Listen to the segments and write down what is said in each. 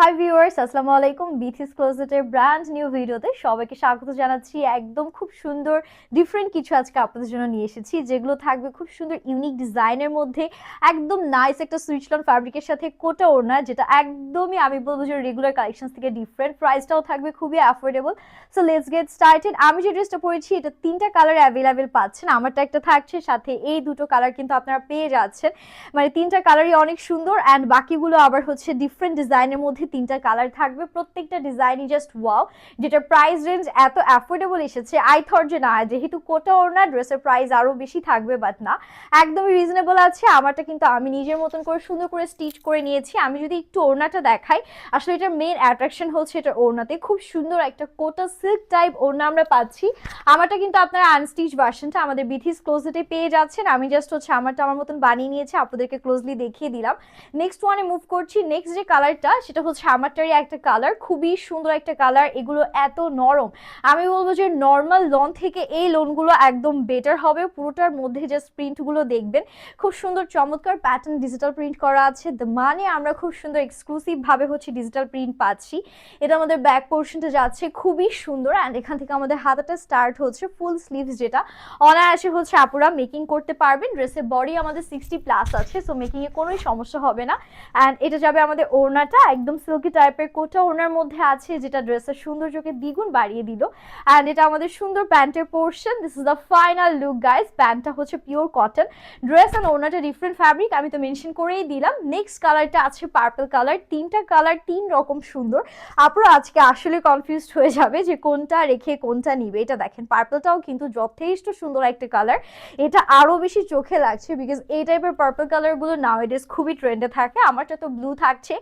Hi viewers আসসালামু আলাইকুম Bithi's ক্লোজেটের brand new ভিডিওতে সবাইকে স্বাগত জানাচ্ছি। একদম খুব সুন্দর ডিফারেন্ট কিছু আজকে আপনাদের জন্য নিয়ে এসেছি, যেগুলো থাকবে খুব সুন্দর ইউনিক ডিজাইনের মধ্যে। একদম নাইস একটা সুইচলন ফ্যাব্রিকের সাথে কোটা ওড়না, যেটা একদমই আমি বলব যে রেগুলার কালেকশন থেকে ডিফারেন্ট প্রাইসটাও থাকবে খুবই affordable so let's get started আমি যে ড্রেসটা পরেছি, এটা তিনটা কালার অ্যাভেলেবেল পাচ্ছেন। আমারটা একটা থাকছে, সাথে এই দুটো কালার কিন্তু আপনারা পেয়ে যাচ্ছেন। মানে তিনটা কালারই অনেক সুন্দর অ্যান্ড বাকিগুলো আবার হচ্ছে ডিফারেন্ট ডিজাইনের মধ্যে তিনটা কালার থাকবে, প্রত্যেকটা ডিজাইনই জাস্ট ওয়াও যেটা প্রাইস রেঞ্জ এত অ্যাফোর্ডেবল এসেছে। আই থট যে না, যেহেতু কোটা ওড়না ড্রেসের প্রাইস আরও বেশি থাকবে বাট না। একদমই রিজনেবল আছে। আমারটা কিন্তু আমি নিজের মতন করে সুন্দর করে স্টিচ করে নিয়েছি। আমি যদি একটু ওড়নাটা দেখাই, আসলে এটার মেন অ্যাট্রাকশন হচ্ছে এটা ওড়নাতে। খুব সুন্দর একটা কোটা সিল্ক টাইপ ওড়না আমরা পাচ্ছি। আমারটা কিন্তু আপনারা আনস্টিচ ভার্সনটা আমাদের বিথিস ক্লোজেটে পেয়ে যাচ্ছেন। আমি জাস্ট হচ্ছে আমারটা আমার মতন বানিয়ে নিয়েছি। আপনাদেরকে ক্লোজলি দেখিয়ে দিলাম। নেক্সট ওয়ানে মুভ করছি। নেক্সট যে কালারটা সেটা হচ্ছে আমারটারই একটা কালার খুবই সুন্দর একটা কালার এগুলো এত নরম। আমি বলব যে নর্মাল লোন থেকে এই লোনগুলো একদম বেটার হবে, পুরোটার মধ্যে জাস্ট প্রিন্টগুলো দেখবেন। খুব সুন্দর, চমৎকার প্যাটার্ন ডিজিটাল প্রিন্ট করা আছে। মানে আমরা খুব সুন্দর এক্সক্লুসিভ ভাবে হচ্ছে ডিজিটাল প্রিন্ট পাচ্ছি। এটা আমাদের ব্যাক পোর্শনটা যাচ্ছে, খুবই সুন্দর অ্যান্ড এখান থেকে আমাদের হাতাটা স্টার্ট হচ্ছে ফুল স্লিভস যেটা। অনায়াসে হচ্ছে আপুরা মেকিং করতে পারবেন। ড্রেসের বডি আমাদের সিক্সটি প্লাস আছে সো মেকিংয়ে কোনোই সমস্যা হবে না। অ্যান্ড এটা যাবে আমাদের ওড়নাটা একদম সিল্কি টাইপের কোটা ওনার মধ্যে আছে, যেটা ড্রেসের সৌন্দর্যকে দ্বিগুণ বাড়িয়ে দিল। অ্যান্ড এটা আমাদের সুন্দর প্যান্টের portion this is the final look guys প্যান্টটা হচ্ছে পিওর কটন ড্রেস অ্যান্ড ওড়নাটা ডিফারেন্ট ফ্যাব্রিক আমি তো মেনশন করেই দিলাম। নেক্সট কালারটা আছে পার্পল কালার তিনটা কালার তিন রকম সুন্দর। আপনারা আজকে আসলে কনফিউজড হয়ে যাবে যে কোনটা রেখে কোনটা নিবে। এটা দেখেন পার্পলটাও কিন্তু যথেষ্ট সুন্দর একটা কালার এটা আরও বেশি চোখে লাগছে বিকজ এই টাইপের পার্পল কালারগুলো নাও এডেস খুবই ট্রেন্ডে থাকে। আমারটা তো ব্লু থাকছে।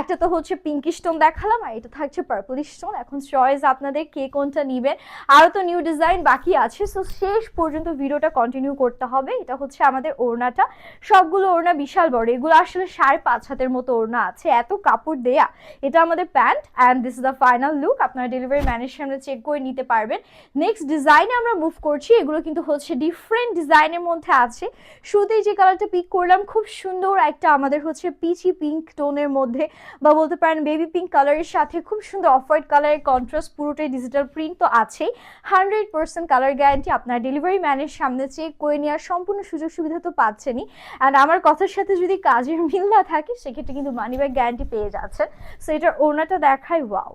একটা তো হচ্ছে পিঙ্কি স্টোন দেখালাম আর এটা থাকছে পার্পল স্টোন এখন চয়েস আপনাদের কে কোনটা নিবেন আরও তো নিউ ডিজাইন বাকি আছে। সো শেষ পর্যন্ত ভিডিওটা কন্টিনিউ করতে হবে। এটা হচ্ছে আমাদের ওড়নাটা। সবগুলো ওড়না বিশাল বড়। এগুলো আসলে সাড়ে পাঁচ হাতের মতো ওড়না আছে। এত কাপড় দেয়া। এটা আমাদের pant and this is the final look আপনারা ডেলিভারি ম্যানের সামনে চেক করে নিতে পারবেন। নেক্সট ডিজাইনে আমরা মুভ করছি। এগুলো কিন্তু হচ্ছে ডিফারেন্ট ডিজাইনের মধ্যে আছে। শুরুতেই যে কালারটা পিক করলাম, খুব সুন্দর একটা আমাদের হচ্ছে পিচি পিঙ্ক টোনের মধ্যে বা বলতে পারেন বেবি পিঙ্ক কালারের সাথে খুব সুন্দর অফ হোয়াইট কালারের কন্ট্রাস্ট পুরোটাই ডিজিটাল প্রিন্ট তো আছেই। হান্ড্রেড পার্সেন্ট কালার গ্যারান্টি আপনার ডেলিভারি ম্যানের সামনে চেয়ে করে নেওয়ার সম্পূর্ণ সুযোগ সুবিধা তো পাচ্ছেনই। অ্যান্ড আমার কথার সাথে যদি কাজের মিল না থাকে, সেক্ষেত্রে কিন্তু মানি ব্যাগ গ্যারান্টি পেয়ে যাচ্ছেন। সো এটার ওনাটা দেখায় ওয়াও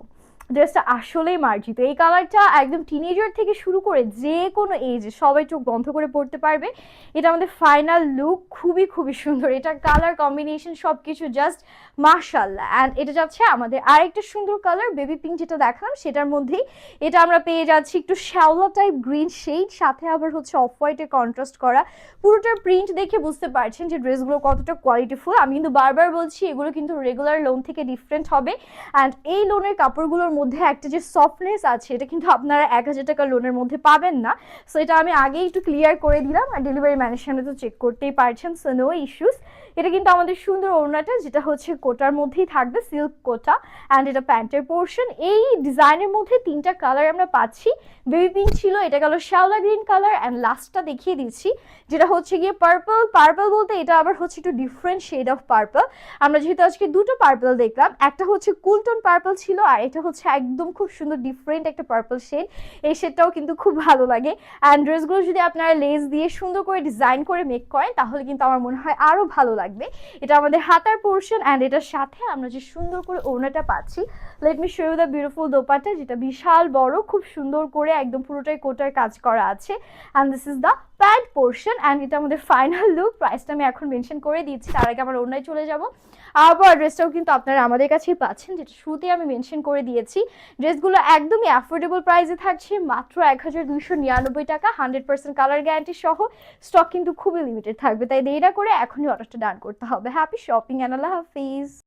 ড্রেসটা আসলেই মার্জিত। এই কালারটা একদম টিনেজার থেকে শুরু করে যে কোনো এজ সবাই চোখ বন্ধ করে পড়তে পারবে। এটা আমাদের ফাইনাল লুক খুবই খুবই সুন্দর। এটা কালার কম্বিনেশন সব কিছু জাস্ট মার্শাল্লাহ অ্যান্ড এটা যাচ্ছে আমাদের আরেকটা সুন্দর কালার বেবি পিঙ্ক যেটা দেখালাম, সেটার মধ্যেই এটা আমরা পেয়ে যাচ্ছি একটু শ্যাওলা টাইপ গ্রিন শেড সাথে আবার হচ্ছে অফ হোয়াইটে কন্ট্রাস্ট করা। পুরোটার প্রিন্ট দেখে বুঝতে পারছেন যে ড্রেসগুলো কতটা কোয়ালিটিফুল আমি কিন্তু বারবার বলছি, এগুলো কিন্তু রেগুলার লোন থেকে ডিফারেন্ট হবে। অ্যান্ড এই লোনের কাপড়গুলোর মধ্যে একটা যে সফটনেস আছে, এটা কিন্তু আপনারা এক হাজার টাকা লোনের মধ্যে পাবেন না। সো এটা আমি আগেই একটু ক্লিয়ার করে দিলাম আর ডেলিভারি ম্যানের সামনে তো চেক করতেই পারছেন সো নো ইস্যুস এটা কিন্তু আমাদের সুন্দর ওড়নাটা, যেটা হচ্ছে কোটার মধ্যেই থাকবে সিল্ক কোটা অ্যান্ড এটা প্যান্টের পোর্শন এই ডিজাইনের মধ্যে তিনটা কালার আমরা পাচ্ছি। বেবি পিঙ্ক ছিল, এটা গেল শ্যাওলা গ্রিন কালার অ্যান্ড লাস্টটা দেখিয়ে দিচ্ছি, যেটা হচ্ছে গিয়ে পার্পল পার্পল বলতে এটা আবার হচ্ছে একটু ডিফারেন্ট শেড অফ পার্পল আমরা যেহেতু আজকে দুটো পার্পল দেখলাম, একটা হচ্ছে কুলটন পার্পল ছিল আর এটা হচ্ছে একদম খুব সুন্দর ডিফারেন্ট একটা পার্পল শেড এই শেডটাও কিন্তু খুব ভালো লাগে। অ্যান্ড ড্রেসগুলো যদি আপনারা লেস দিয়ে সুন্দর করে ডিজাইন করে মেক করেন, তাহলে কিন্তু আমার মনে হয় আরও ভালো লাগবে। এটা আমাদের হাতার পোর্শন অ্যান্ড এটার সাথে আমরা যে সুন্দর করে ওড়নাটা পাচ্ছি let me show you the beautiful dupatta যেটা বিশাল বড়, খুব সুন্দর করে একদম পুরোটাই কোটার কাজ করা আছে। And this is the pant portion and এটা আমাদের ফাইনাল লুক প্রাইসটা আমি এখন মেনশন করে দিচ্ছি, তার আগে আমার অন্যায় চলে যাব। আবার ড্রেসটাও কিন্তু আপনারা আমাদের কাছেই পাচ্ছেন, যেটা শুরুতে আমি মেনশন করে দিয়েছি। ড্রেসগুলো একদমই অ্যাফোর্ডেবল প্রাইসে থাকছে, মাত্র এক হাজার দুইশো নিরানব্বই টাকা হান্ড্রেড পার্সেন্ট কালার গ্যারান্টি সহ। স্টক কিন্তু খুবই লিমিটেড থাকবে, তাই দেরি করে এখনই অর্ডারটা ডান করতে হবে। হ্যাপি শপিং অ্যান্ড আল্লাহ হাফিজ